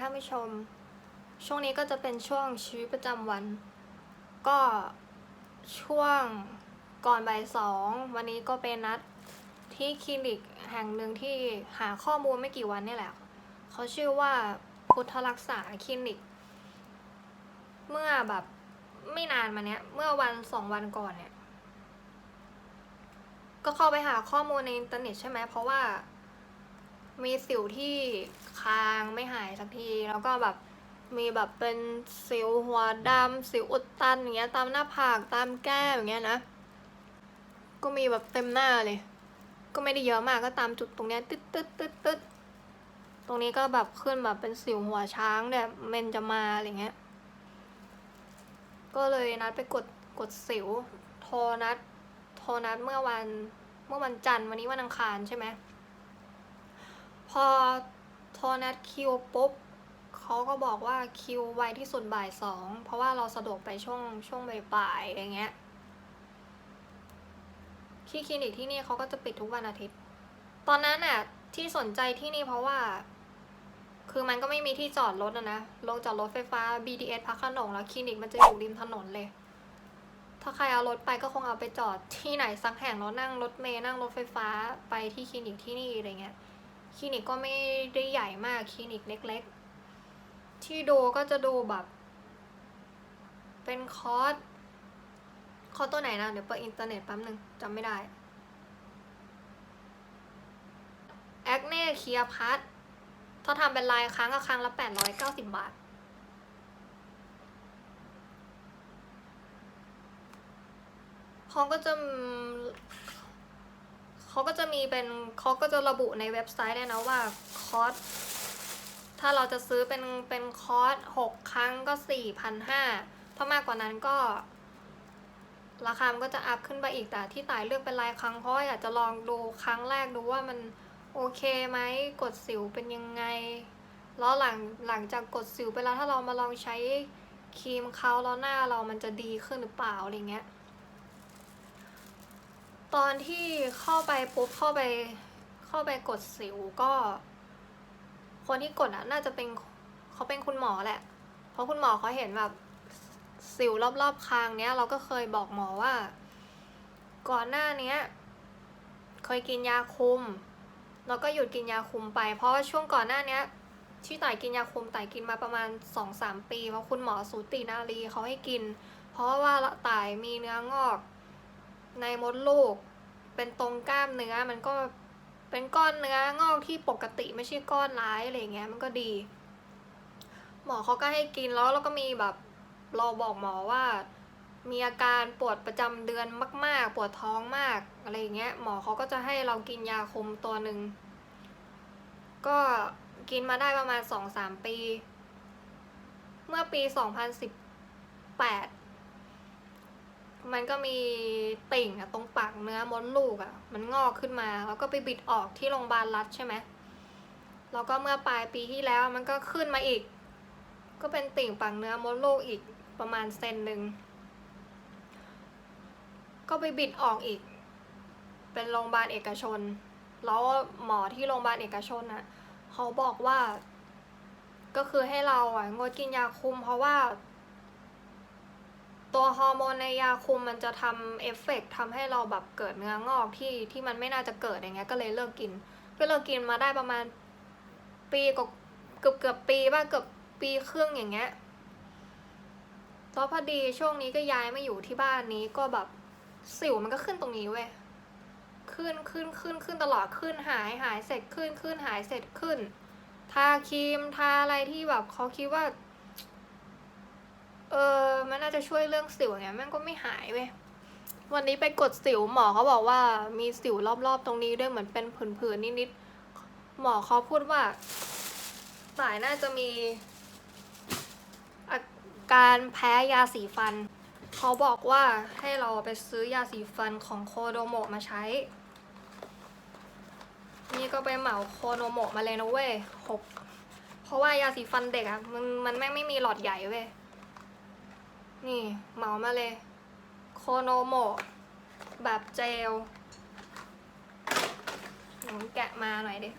ท่านผู้ชม ช่วงนี้ก็จะเป็นช่วงชีวิตประจำวัน ก็ช่วงก่อนบ่ายสองวันนี้ก็เป็นนัดที่คลินิกแห่งหนึ่งที่หาข้อมูลไม่กี่วันนี่แหละเขาชื่อว่าพุทธรักษาคลินิก เมื่อแบบไม่นานมาเนี้ย เมื่อวันสองวันก่อนเนี่ย ก็เข้าไปหาข้อมูลในอินเทอร์เน็ตใช่ไหมเพราะว่า มีสิวที่คางไม่หายสักที แล้วก็แบบมีแบบเป็นสิวหัวดำสิวอุดตันอย่างเงี้ยตามหน้าผากตามแก้มอย่างเงี้ยนะ ก็มีแบบเต็มหน้าเลย ก็ไม่ได้เยอะมากก็ตามจุดตรงเนี้ยตึ๊ดตึ๊ดตึ๊ดตึ๊ดตรงนี้ก็แบบขึ้นแบบเป็นสิวหัวช้างเนี่ยเมนจะมาอะไรเงี้ย ก็เลยนัดไปกดกดสิว โทรนัด โทรนัดเมื่อวันเมื่อวันจันทร์วันนี้วันอังคารใช่ไหม พอโทรนัดคิวปุ๊บเขาก็บอกว่าคิวไวที่สุดบ่ายสองเพราะว่าเราสะดวกไปช่วงช่วงบ่ายๆอย่างเงี้ยที่คลินิกที่นี่เขาก็จะปิดทุกวันอาทิตย์ ตอนนั้นน่ะที่สนใจที่นี่เพราะว่า คือมันก็ไม่มีที่จอดรถนะนะลงจอดรถไฟฟ้า BTS พักขนงแล้วคลินิกมันจะอยู่ริมถนนเลย ถ้าใครเอารถไปก็คงเอาไปจอดที่ไหนสักแห่งแล้วนั่งรถเมล์นั่งรถไฟฟ้าไปที่คลินิกที่นี่อะไรเงี้ย คลินิกก็ไม่ได้ใหญ่มากคลินิกเล็ก ๆ ที่ดูก็จะดูแบบ เป็นคอร์สคอร์สตัวไหนนะ เดี๋ยวเปิดอินเทอร์เน็ตแป๊บนึงจำไม่ได้แอคเน่เคียพัทถ้าทำเป็นลายครั้งก็ครั้งละแปดร้อยเก้าสิบบาทเขาก็จะ เขาก็จะมีเป็นเขาก็จะระบุในเว็บไซต์เลยนะว่าคอร์สถ้าเราจะซื้อเป็นเป็นคอร์สหกครั้งก็สี่พันห้าถ้ามากกว่านั้นก็ ราคามันก็จะอัพขึ้นไปอีกแต่ที่ต่ายเลือกเป็นรายครั้งเพราะอยากจะลองดูครั้งแรกดูว่ามันโอเคไหมกดสิวเป็นยังไง แล้วหลังหลังจากกดสิวไปแล้วถ้าเรามาลองใช้ครีมเขาแล้วหน้าเรามันจะดีขึ้นหรือเปล่าอะไรเงี้ย ตอนที่เข้าไปปุ๊บเข้าไป เข้าไปกดสิวก็ คนที่กดอะ น่าจะเป็นเขาเป็นคุณหมอแหละ เพราะคุณหมอเขาเห็นแบบสิวรอบๆคางเนี้ย เราก็เคยบอกหมอว่า ก่อนหน้าเนี้ย เคยกินยาคุม แล้วก็หยุดกินยาคุมไป เพราะว่าช่วงก่อนหน้าเนี้ยที่ไต่กินยาคุมไต่กินมาประมาณสองสามปี เพราะคุณหมอสูตินารีเขาให้กิน เพราะว่าไต่มีเนื้องอก ในมดลูก เป็นตรงกล้ามเนื้อมันก็เป็นก้อนเนื้องอกที่ปกติไม่ใช่ก้อนร้ายอะไรเงี้ยมันก็ดี หมอเขาก็ให้กินแล้วแล้วก็มีแบบเราบอกหมอว่า มีอาการปวดประจำเดือนมาก ๆ ปวดท้องมากอะไรเงี้ยหมอเขาก็จะให้เรากินยาคุมตัวหนึ่งก็กินมาได้ประมาณสองสามปี เมื่อปีสองพันสิบแปด มันก็มีติ่งอะตรงปากเนื้อมดลูกอะมันงอกขึ้นมาแล้วก็ไปบิดออกที่โรงพยาบาลรัฐใช่ไหมแล้วก็เมื่อปลายปีที่แล้วมันก็ขึ้นมาอีก ก็เป็นติ่งปากเนื้อมดลูกอีกประมาณเซนหนึ่งก็ไปบิดออกอีก เป็นโรงพยาบาลเอกชน แล้วหมอที่โรงพยาบาลเอกชนอะเขาบอกว่า ก็คือให้เราอะงดกินยาคุมเพราะว่า ตัวฮอร์โมนในยาคุมมันจะทำเอฟเฟกต์ทำให้เราแบบเกิดเนื้องอกที่ที่มันไม่น่าจะเกิดอย่างเงี้ยก็เลยเลิกกิน ก็เลิกกินมาได้ประมาณปีกว่าเกือบเกือบปีบ้างเกือบปีครึ่งอย่างเงี้ยแล้วพอดีช่วงนี้ก็ย้ายมาอยู่ที่บ้านนี้ก็แบบสิวมันก็ขึ้นตรงนี้เว้ยขึ้นขึ้นขึ้นขึ้นตลอดขึ้นหายหายเสร็จขึ้นขึ้นหายเสร็จขึ้น ทาครีมทาอะไรที่แบบเขาคิดว่า เออ มันน่าจะช่วยเรื่องสิวเนี่ยแม่งก็ไม่หายเว้ย วันนี้ไปกดสิวหมอเขาบอกว่ามีสิวรอบๆตรงนี้ด้วยเหมือนเป็นผื่นๆนิดๆ หมอเขาพูดว่าสายน่าจะมีอาการแพ้ยาสีฟัน เขาบอกว่าให้เราไปซื้อยาสีฟันของโคโดโมะมาใช้ นี่ก็ไปเหมาโคโดโมะมาเลยนะเว้ยหกเพราะว่ายาสีฟันเด็กอะมันมันแม่งไม่มีหลอดใหญ่เว้ย นี่เหมามาเลย โคโนโมะแบบเจลหนูแกะมาหน่อยดิ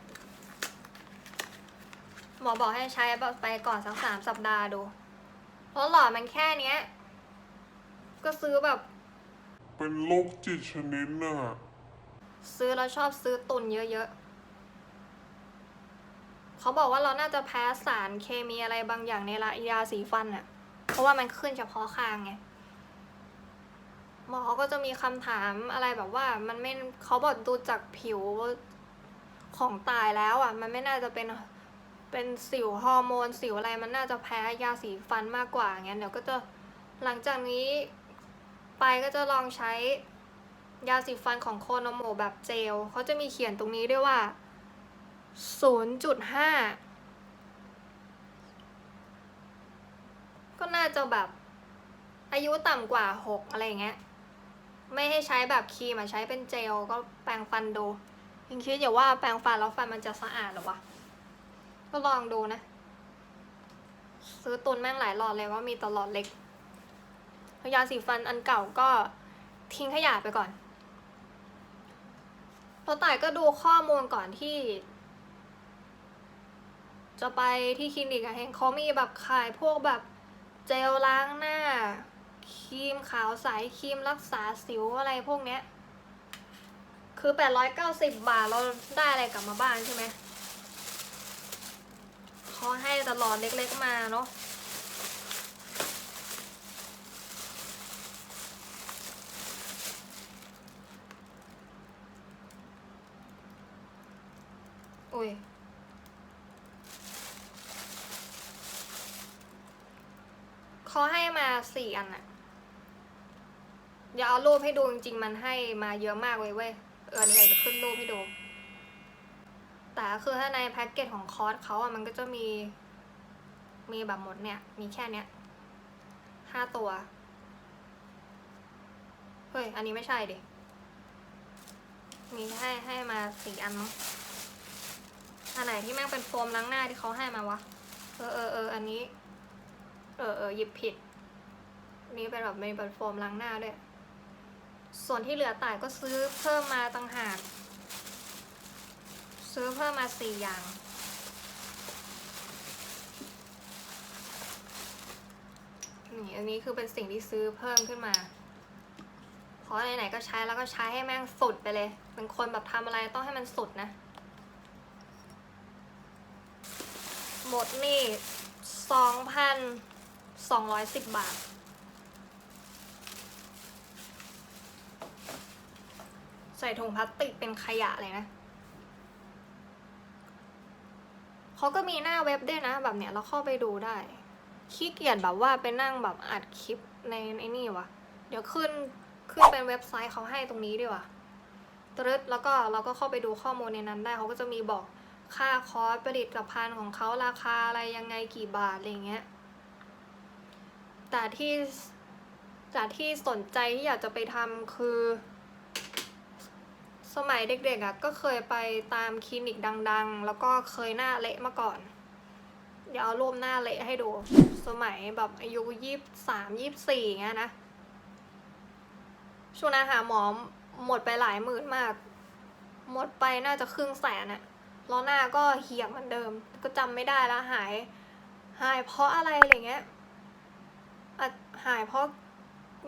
หมอบอกให้ใช้แบบไปก่อนสักสามสัปดาห์ดู เพราะหลอดมันแค่เนี้ย ก็ซื้อแบบ เป็นโรคจิตชนิดน่ะ ซื้อแล้วชอบซื้อตุนเยอะๆ เขาบอกว่าเราน่าจะแพ้สารเคมีอะไรบางอย่างในละยาสีฟันอะ เพราะว่ามันขึ้นเฉพาะคางไงหมอก็จะมีคำถามอะไรแบบว่า มันไม่เขาบอกดูจากผิวของตายแล้วอะ มันไม่น่าจะเป็นเป็นสิวฮอร์โมนสิวอะไรมันน่าจะแพ้ยาสีฟันมากกว่างั้นเดี๋ยวก็จะหลังจากนี้ไปก็จะลองใช้ยาสีฟันของโคโนโมแบบเจลเขาจะมีเขียนตรงนี้ด้วยว่า 0.5 น่าจะแบบอายุต่ำกว่า6อะไรเงี้ย ไม่ให้ใช้แบบครีมอะใช้เป็นเจลก็แปรงฟันดูยังคิดอย่าว่าแปรงฟันแล้วฟันมันจะสะอาดหรอวะ ก็ลองดูนะ ซื้อตุนแม่งหลายหลอดเลยว่ามีตลอดเล็กยาสีฟันอันเก่าก็ทิ้งขยะไปก่อนตัวต่ายก็ดูข้อมูลก่อนที่ จะไปที่คลินิกอะเห็นเขามีแบบขายพวกแบบ เจลล้างหน้า ครีมขาวใส ครีมรักษาสิวอะไรพวกเนี้ย คือ 890 บาท เราได้อะไรกลับมาบ้านใช่ไหมเขาให้ตลอดเล็กๆมาเนาะอุ้ย เขาให้มาสี่อันอะเดี๋ยวเอารูปให้ดูจริงๆ มันให้มาเยอะมากเลยเว้ย เออนี่จะขึ้นรูปให้ดู แต่คือถ้าในแพ็กเกจของคอร์สเขาอะมันก็จะมี มีแบบหมดเนี่ย มีแค่เนี้ยห้าตัว เฮ้ย อันนี้ไม่ใช่ดิ มีให้ให้มาสี่อันมั้ง อันไหนที่แม่งเป็นโฟมล้างหน้าที่เขาให้มาวะ เออเออเอออันนี้ เออเออหยิบผิด นี่เป็นแบบเป็นแบบโฟมล้างหน้าด้วย ส่วนที่เหลือต่ายก็ซื้อเพิ่มมาต่างหาก ซื้อเพิ่มมาสี่อย่าง นี่อันนี้คือเป็นสิ่งที่ซื้อเพิ่มขึ้นมา เพราะไหนๆก็ใช้แล้วก็ใช้ให้แม่งสุดไปเลย เป็นคนแบบทำอะไรต้องให้มันสุดนะ หมดนี่สองพัน สองร้อยสิบบาท ใส่ถุงพลาสติกเป็นขยะเลยนะเขาก็มีหน้าเว็บด้วยนะ แบบเนี้ยเราเข้าไปดูได้ขี้เกียจแบบว่าไปนั่งแบบอัดคลิปในไอ้นี่วะเดี๋ยวขึ้นขึ้นเป็นเว็บไซต์เขาให้ตรงนี้ดีกว่าตรึดแล้วก็เราก็เข้าไปดูข้อมูลในนั้นได้เขาก็จะมีบอกค่าคอร์สผลิตภัณฑ์ของเขาราคาอะไรยังไงกี่บาทอะไรเงี้ย แต่ที่แต่ที่สนใจที่อยากจะไปทำคือ สมัยเด็กๆอะก็เคยไปตามคลินิกดัง ๆ แล้วก็เคยหน้าเละมาก่อน เดี๋ยวเอารูปหน้าเละให้ดู สมัยแบบอายุยี่สามยี่สี่เงี้ยนะช่วงนั้นหาหมอหมดไปหลายหมื่นมาก หมดไปน่าจะครึ่งแสนอะแล้วหน้าก็เหี่ยวเหมือนเดิม ก็จำไม่ได้แล้วหาย หายเพราะอะไรอะไรเงี้ย หายเพราะ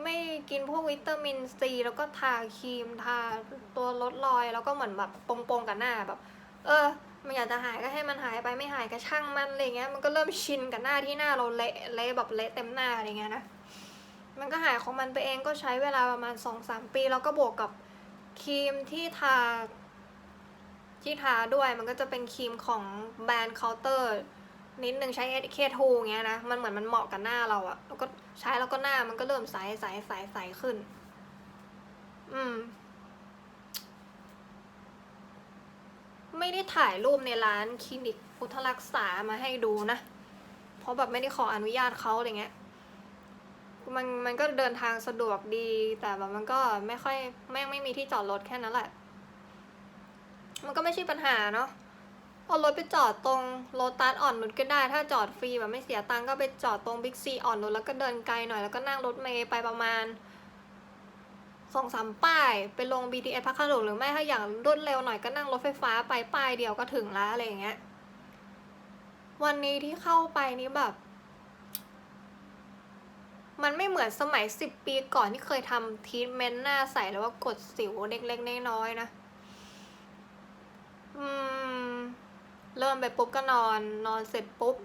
ไม่กินพวกวิตามินซีแล้วก็ทาครีมทาตัวลดรอย แล้วก็เหมือนแบบปงๆกับหน้าแบบ เออ มันอยากจะหายก็ให้มันหายไปไม่หายก็ช่างมันอะไรเงี้ยมันก็เริ่มชินกับหน้าที่หน้าเราเละเละแบบเละเต็มหน้าอะไรเงี้ยนะมันก็หายของมันไปเองก็ใช้เวลาประมาณสองสามปี แล้วก็บวกกับครีมที่ทาที่ทาด้วยมันก็จะเป็นครีมของแบรนด์เคาน์เตอร์ นิดนึงใช้ SK2 เงี้ยนะ มันเหมือนมันเหมาะกับหน้าเราอะแล้วก็ใช้แล้วก็หน้ามันก็เริ่มใสใสใสใสขึ้น อืม ไม่ได้ถ่ายรูปในร้านคลินิกพุทธรักษามาให้ดูนะ เพราะแบบไม่ได้ขออนุญาตเขาอะไรเงี้ย มันมันก็เดินทางสะดวกดี แต่แบบมันก็ไม่ค่อยแม่งไม่มีที่จอดรถแค่นั้นแหละ มันก็ไม่ใช่ปัญหาเนาะ เอารถไปจอดตรงโลตัสอ่อนนุชก็ได้ ถ้าจอดฟรีแบบไม่เสียตังค์ก็ไปจอดตรงบิ๊กซีอ่อนนุชแล้วก็เดินไกลหน่อยแล้วก็นั่งรถเมย์ไปประมาณสองสามป้ายไปลง BTS พักขนงหรือไม่ถ้าอย่ากรวดเร็วหน่อยก็นั่งรถไฟฟ้าไปป้ายเดียวก็ถึงแล้วอะไรอย่างเงี้ย วันนี้ที่เข้าไปนี่แบบ มันไม่เหมือนสมัยสิบปีก่อนที่เคยทำทีทเมนต์หน้าใสแล้วว่ากดสิวเล็กๆน้อยๆนะ อืม เริ่มไปปุ๊บก็นอนนอนเสร็จปุ๊บ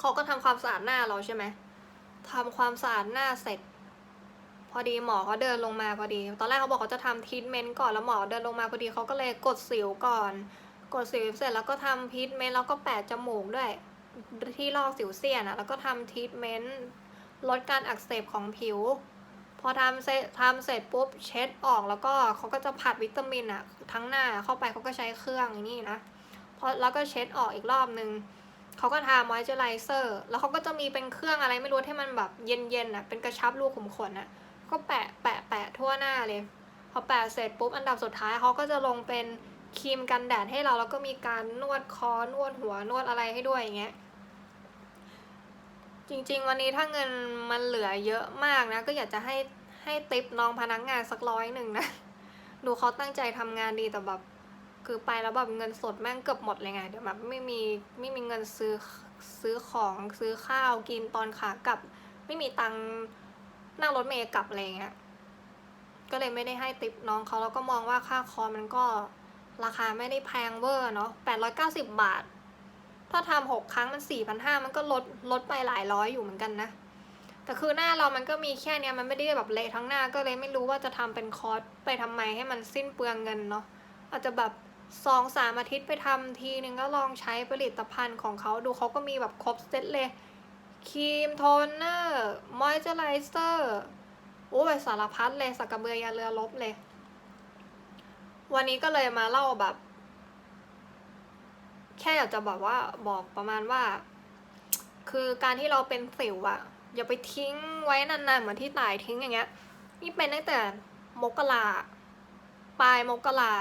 เขาก็ทำความสะอาดหน้าเราใช่ไหมทำความสะอาดหน้าเสร็จ พอดีหมอเขาเดินลงมาพอดี ตอนแรกเขาบอกเขาจะทำทีทเมนต์ก่อนแล้วหมอเดินลงมาพอดีเขาก็เลยกดสิวก่อน กดสิวเสร็จแล้วก็ทำทีทเมนต์แล้วก็แปะจมูกด้วยที่ลอกสิวเสี้ยนอะแล้วก็ทำทีทเมนต์ลดการอักเสบของผิว พอทำเสร็จทำเสร็จปุ๊บเช็ดออกแล้วก็เขาก็จะผัดวิตามินอะทั้งหน้าเข้าไปเขาก็ใช้เครื่องนี้นะ แล้วก็เช็ดออกอีกรอบนึงเขาก็ทามอยเจอไรเซอร์แล้วเขาก็จะมีเป็นเครื่องอะไรไม่รู้ที่มันแบบเย็นๆอะเป็นกระชับรูขุมขนอะก็แปะแปะแปะทั่วหน้าเลย พอแปะเสร็จปุ๊บอันดับสุดท้ายเขาก็จะลงเป็นครีมกันแดดให้เราแล้วก็มีการนวดคอนวดหัวนวดอะไรให้ด้วยอย่างเงี้ยจริงๆ วันนี้ถ้าเงินมันเหลือเยอะมากนะ ก็อยากจะให้ให้ติปน้องพนักงานสักร้อยหนึ่งนะ ดูเขาตั้งใจทำงานดีแต่แบบ คือไปแล้วแบบเงินสดแม่งเกือบหมดเลยไงเดี๋ยวแบบไม่มีไม่มีเงินซื้อซื้อของซื้อข้าวกินตอนขากลับ ไม่มีตังนั่งรถเมล์กลับอะไรเงี้ยก็เลยไม่ได้ให้ติปน้องเขาแล้วก็มองว่าค่าคอร์สมันก็ราคาไม่ได้แพงเวอร์เนาะแปดร้อยเก้าสิบบาท ถ้าทำหกครั้งมันสี่พันห้ามันก็ลดลดไปหลายร้อยอยู่เหมือนกันนะ แต่คือหน้าเรามันก็มีแค่เนี้ยมันไม่ได้แบบเละทั้งหน้าก็เลยไม่รู้ว่าจะทำเป็นคอร์สไปทำไมให้มันสิ้นเปลืองเงินเนาะอาจจะแบบ สองสามอาทิตย์ไปทำทีนึงก็ลองใช้ผลิตภัณฑ์ของเขาดูเขาก็มีแบบครบเซตเลยครีมโทนเนอร์มอยเจอไรเซอร์โอ้ยสารพัดเลยสักกระเบือยาเรือลบเลย วันนี้ก็เลยมาเล่าแบบ แค่อยากจะบอกว่าบอกประมาณว่า คือการที่เราเป็นสิวอะอย่าไปทิ้งไว้นานๆเหมือนที่ตายทิ้งอย่างเงี้ย นี่เป็นตั้งแต่มกราปลายมกรา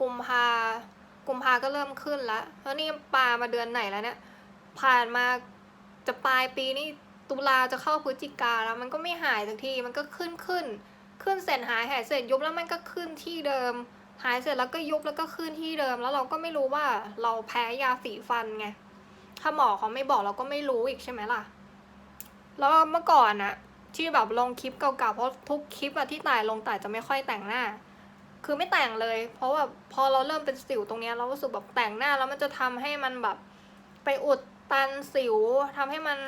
กุมภากุมภาก็เริ่มขึ้นแล้วแล้วนี่ปลามาเดือนไหนแล้วเนี่ย ผ่านมาจะปลายปีนี่ตุลาจะเข้าพฤศจิกาแล้ว มันก็ไม่หายสักที มันก็ขึ้นขึ้น ขึ้นเสร็จหายหายเสร็จยุบแล้วมันก็ขึ้นที่เดิม หายเสร็จแล้วก็ยุบแล้วก็ขึ้นที่เดิม แล้วเราก็ไม่รู้ว่าเราแพ้ยาสีฟันไง ถ้าหมอเขาไม่บอกเราก็ไม่รู้อีกใช่ไหมล่ะ แล้วเมื่อก่อนอะที่แบบลงคลิปเก่าๆ เพราะทุกคลิปอะที่ตายลงต่ายจะไม่ค่อยแต่งหน้า คือไม่แต่งเลย เพราะว่าพอเราเริ่มเป็นสิวตรงนี้เรารู้สึกแบบแต่งหน้าแล้วมันจะทำให้มันแบบไปอุดตันสิวทำให้มัน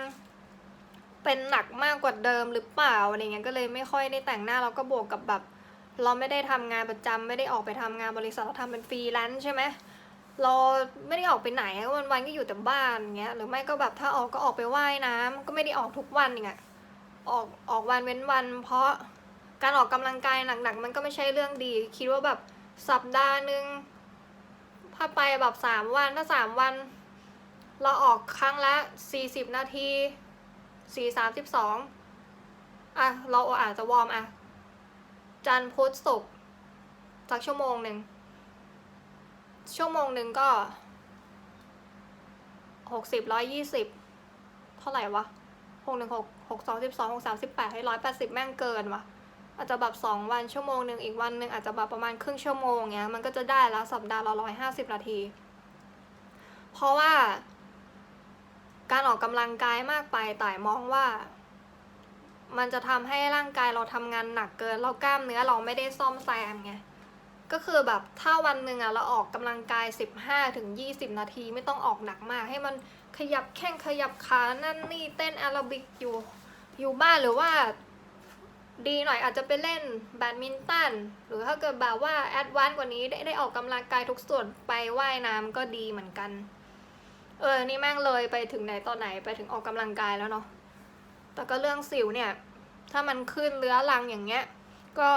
เป็นหนักมากกว่าเดิมหรือเปล่าอะไรเงี้ยก็เลยไม่ค่อยได้แต่งหน้าแล้วก็บวกกับแบบ เราไม่ได้ทำงานประจำไม่ได้ออกไปทำงานบริษัทเราทำเป็นฟรีแลนซ์ใช่ไหมเราไม่ได้ออกไปไหนวันวันก็อยู่แต่บ้านเงี้ยหรือไม่ก็แบบถ้าออกก็ออกไปว่ายน้ำก็ไม่ได้ออกทุกวันอย่างเงี้ยออกออกวันเว้นวัน เพราะ การออกกำลังกายหนักๆมันก็ไม่ใช่เรื่องดี คิดว่าแบบสัปดาห์หนึ่งถ้าไปแบบสามวันถ้าสามวัน เราออกครั้งละสี่สิบนาทีสี่สามสิบสองอะ เราอาจจะวอร์มอะ จันพุธศุกร์สักชั่วโมงหนึ่ง ชั่วโมงหนึ่งก็หกสิบร้อยยี่สิบเท่าไหร่วะหกหนึ่งหกหกสองสิบสองหกสามสิบแปดให้ร้อยแปดสิบแม่งเกินวะ อาจจะแบบสองวันชั่วโมงหนึ่งอีกวันหนึ่งอาจจะแบบประมาณครึ่งชั่วโมงเงี้ยมันก็จะได้แล้วสัปดาห์ละร้อยห้าสิบนาที เพราะว่า การออกกำลังกายมากไปต่ายมองว่า มันจะทำให้ร่างกายเราทำงานหนักเกินเรากล้ามเนื้อเราไม่ได้ซ่อมแซมไงก็คือแบบถ้าวันหนึ่งอะเราออกกำลังกาย 15ถึง20 นาที ไม่ต้องออกหนักมาก ให้มันขยับแข้งขยับขานั่นนี่เต้นแอโรบิกอยู่อยู่บ้านหรือว่า ดีหน่อยอาจจะไปเล่นแบดมินตันหรือถ้าเกิดแบบว่าแอดวานซ์กว่านี้ได้ได้ออกกำลังกายทุกส่วนไปว่ายน้ำก็ดีเหมือนกัน เออ นี่แม่งเลยไปถึงไหนตอนไหนไปถึงออกกำลังกายแล้วเนาะแต่ก็เรื่องสิวเนี่ย ถ้ามันขึ้นเรื้อรังอย่างเงี้ย ก็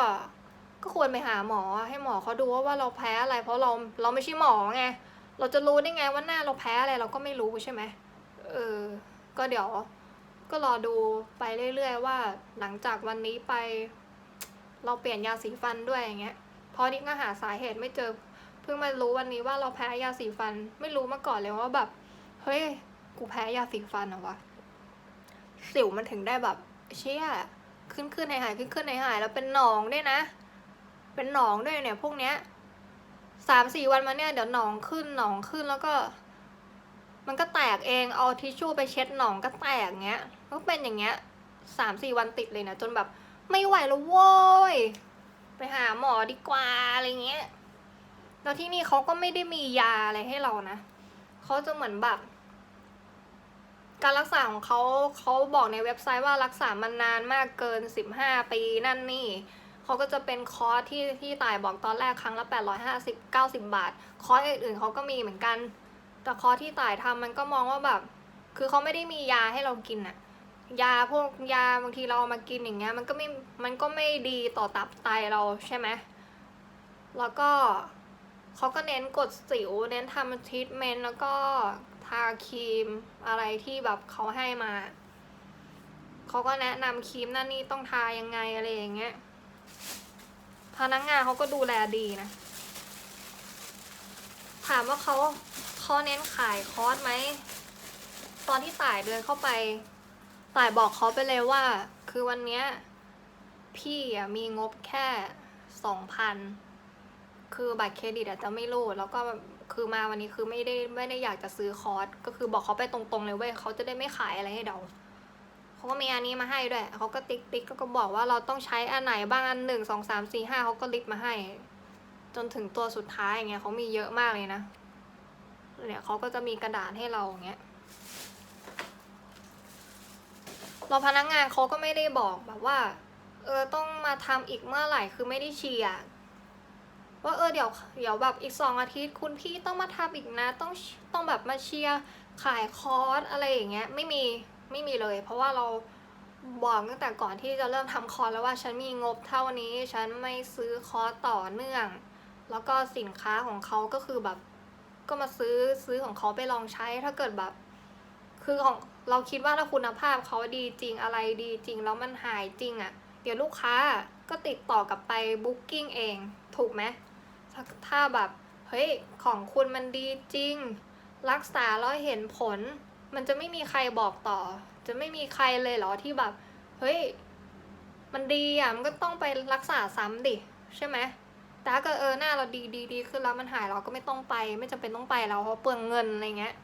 ก็ควรไปหาหมอให้หมอเขาดูว่าว่าเราแพ้อะไร เพราะเราเราไม่ใช่หมอไงเราจะรู้ได้ไงว่าหน้าเราแพ้อะไรเราก็ไม่รู้ใช่ไหมเออ ก็เดี๋ยว ก็รอดูไปเรื่อย ๆ ว่า หลังจากวันนี้ไป เราเปลี่ยนยาสีฟันด้วยอย่างเงี้ยเพราะนี่ก็หาสาเหตุไม่เจอ เพิ่งมารู้วันนี้ว่าเราแพ้ยาสีฟัน ไม่รู้มาก่อนเลยว่าแบบ เฮ้ย กูแพ้ยาสีฟันเหรอวะ สิวมันถึงได้แบบ เชี่ย ขึ้นขึ้นหายหายขึ้นขึ้นหายหายแล้วเป็นหนองด้วยนะ เป็นหนองด้วยเนี่ย พวกเนี้ยสามสี่วันมาเนี่ยเดี๋ยวหนองขึ้นหนองขึ้นแล้วก็ มันก็แตกเองเอาทิชชู่ไปเช็ดหนองก็แตกเงี้ยก็เป็นอย่างเงี้ยสามสี่วันติดเลยนะจนแบบไม่ไหวแล้วโว้ยไปหาหมอดีกว่าอะไรเงี้ยแล้วที่นี่เขาก็ไม่ได้มียาอะไรให้เรานะเขาจะเหมือนแบบการรักษาของเขาเขาบอกในเว็บไซต์ว่ารักษามันนานมากเกิน 15 ปีนั่นนี่เขาก็จะเป็นคอร์สที่ที่ต่ายบอกตอนแรกครั้งละ 850 90 บาท คอร์สอื่นๆเขาก็มีเหมือนกัน แต่คอที่ต่ายทำมันก็มองว่าแบบ คือเขาไม่ได้มียาให้เรากินอะยาพวกยาบางทีเราเอามากินอย่างเงี้ย มันก็ไม่ มันก็ไม่ดีต่อตับไตเราใช่ไหมแล้วก็เขาก็เน้นกดสิว เน้นทำทรีทเมนต์แล้วก็ทาครีมอะไรที่แบบเขาให้มา เขาก็แนะนำครีมนั่นนี่ต้องทายังไงอะไรอย่างเงี้ย พนักงานเขาก็ดูแลดีนะ ถามว่าเขา เขาเน้นขายคอร์สไหม ตอนที่ต่ายเดินเข้าไป ต่ายบอกเขาไปเลยว่า คือวันเนี้ยพี่อะมีงบแค่สองพันคือบัตรเครดิตอาจจะไม่รูดแล้วก็คือมาวันนี้คือไม่ได้ไม่ได้อยากจะซื้อคอร์สก็คือบอกเขาไปตรงๆเลยเว้ยเขาจะได้ไม่ขายอะไรให้เราเขาก็มีอันนี้มาให้ด้วยเขาก็ติ๊กติ๊กแล้วก็บอกว่าเราต้องใช้อันไหนบ้างอันหนึ่งสองสามสี่ห้าเขาก็ลิสต์มาให้ จนถึงตัวสุดท้ายอย่างเงี้ยเขามีเยอะมากเลยนะ เนี่ยเขาก็จะมีกระดาษให้เราอย่างเงี้ยเราพนักงานเขาก็ไม่ได้บอกแบบว่า เออต้องมาทำอีกเมื่อไหร่คือไม่ได้เชียร์ว่าเออเดี๋ยวเดี๋ยวแบบอีกสองอาทิตย์คุณพี่ต้องมาทำอีกนะต้องต้องแบบมาเชียร์ขายคอร์สอะไรอย่างเงี้ยไม่มีไม่มีเลย เพราะว่าเราบอกตั้งแต่ก่อนที่จะเริ่มทำคอร์สแล้วว่าฉันมีงบเท่านี้ ฉันไม่ซื้อคอร์สต่อเนื่อง แล้วก็สินค้าของเขาก็คือแบบ ก็มาซื้อซื้อของเขาไปลองใช้ถ้าเกิดแบบ คือของเราคิดว่าถ้าคุณภาพเขาดีจริงอะไรดีจริง แล้วมันหายจริงอะ่ะ เดี๋ยวลูกค้าก็ติดต่อกลับไปบุ๊กิ้งเอง ถูกไหมถ้าถ้าแบบเฮ้ยของคุณมันดีจริง รักษาแล้วเห็นผล มันจะไม่มีใครบอกต่อ จะไม่มีใครเลยเหรอที่แบบ เฮ้ย มันดีอะ มันก็ต้องไปรักษาซ้ำดิ ใช่ไหม แต่ถ้าเกิดเออหน้าเราดีดีดีขึ้นแล้วมันหายเราก็ไม่ต้องไป ไม่จำเป็นต้องไปแล้วเพราะเปลืองเงินอะไรเงี้ย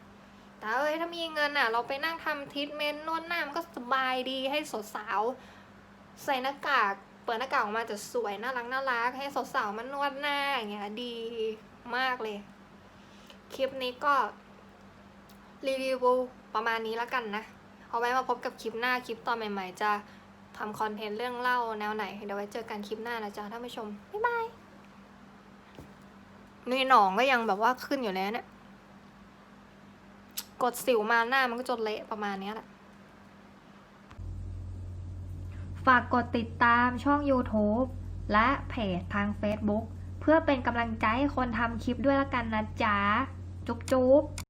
แต่เอ้ยถ้ามีเงินอะ เราไปนั่งทำทรีทเมนต์นวดหน้ามันก็สบายดีให้สดสาว ใส่หน้ากากเปิดหน้ากากออกมาจะสวยน่ารักน่ารักให้สดสาวมันนวดหน้าอย่างเงี้ยดีมากเลย คลิปนี้ก็รีวิวประมาณนี้แล้วกันนะ เอาไว้มาพบกับคลิปหน้าคลิปตอนใหม่ ๆ จะทำคอนเทนต์เรื่องเล่าแนวไหน เดี๋ยวไว้เจอกันคลิปหน้านะจ๊ะท่านผู้ชม บ๊ายบาย นี่หนองก็ยังแบบว่าขึ้นอยู่แล้วเนี่ย กดสิวมาหน้ามันก็จนเละประมาณนี้แหละ ฝากกดติดตามช่อง YouTube และเพจทาง Facebook เพื่อเป็นกำลังใจให้คนทำคลิปด้วยละกันนะจ๊ะ จุ๊บจุ๊บ